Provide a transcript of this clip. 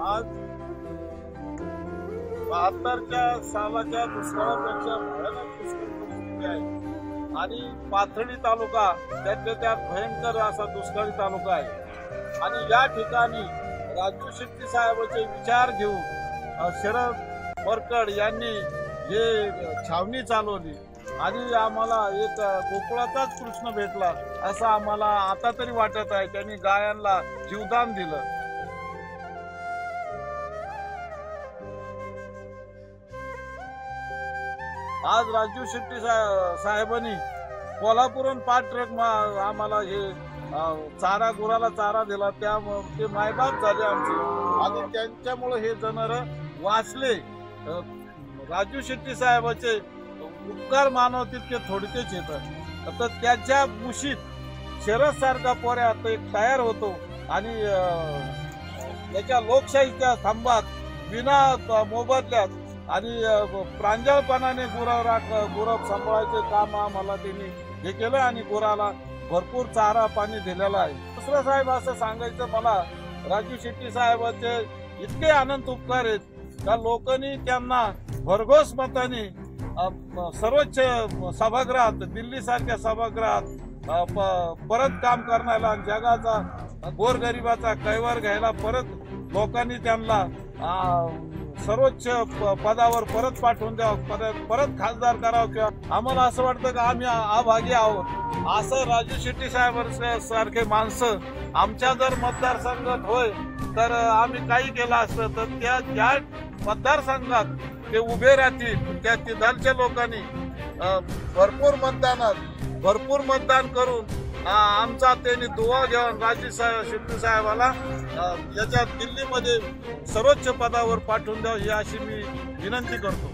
आज बहात्तरच्या सालाच्या दुष्काळापेक्षा भयानक दुष्काळ परिस्थिती आहे. आणि पाथर्डी तालुका त्यातल्या त्यात भयंकर असा दुष्काळी तालुका आहे. आणि या ठिकाणी राजू शेट्टी साहेबांचे विचार घेऊन शरद परकड यांनी हे छावणी चालवली. आणि आम्हाला एक गोकुळाचाच कृष्ण भेटला असं आम्हाला आता तरी वाटत आहे. त्यांनी गायांना जीवदान दिलं. आज राजीव शेट्टी साहेबांनी कोल्हापूरहून पाच ट्रक मा- आम्हाला हे चारा गुराला चारा दिला. त्या ते मायबाप झाले आमचे. आणि त्यांच्यामुळे हे जनावर वाचले. राजू शेट्टी साहेबाचे उपकार मानव तितके थोडकेच येतात. तर त्याच्या मुशीत शरद सारखा पोऱ्या आता एक तयार होतो. आणि त्याच्या लोकशाहीच्या स्तंभात विना मोबदल्यात आणि प्रांजळपणाने गुरं राख गुरं सांभाळायचे काम आम्हाला त्यांनी हे केलं आणि गुराला भरपूर चारा पाणी दिलेला आहे. दुसरं साहेब असं सांगायचं मला राजू शेट्टी साहेबांचे इतके आनंद उपकार आहेत. का लोकांनी त्यांना भरघोस मताने सर्वोच्च सभागृहात दिल्ली सारख्या सभागृहात प- परत काम करण्याला जगाचा गोरगरिबाचा कैवार घ्यायला परत लोकांनी त्यांना सर्वोच्च प- पदावर परत पाठवून द्यावं परत परत खासदार करावं किंवा आम्हाला असं वाटतं का आम्ही अभागी आहोत? असं राजू शेट्टी साहेब सारखे माणसं आमच्या जर मतदारसंघात होय तर आम्ही काही केलं असतं तर त्या ज्या मतदारसंघात ते उभे राहतील त्या तिथालच्या लोकांनी भरपूर मतदानात भरपूर मतदान करून आमचा त्यांनी दुवा घेऊन राजू साहेब शेट्टी साहेबाला. याच्या दिल्लीमध्ये सर्वोच्च पदावर पाठवून द्यावं ही अशी मी विनंती करतो.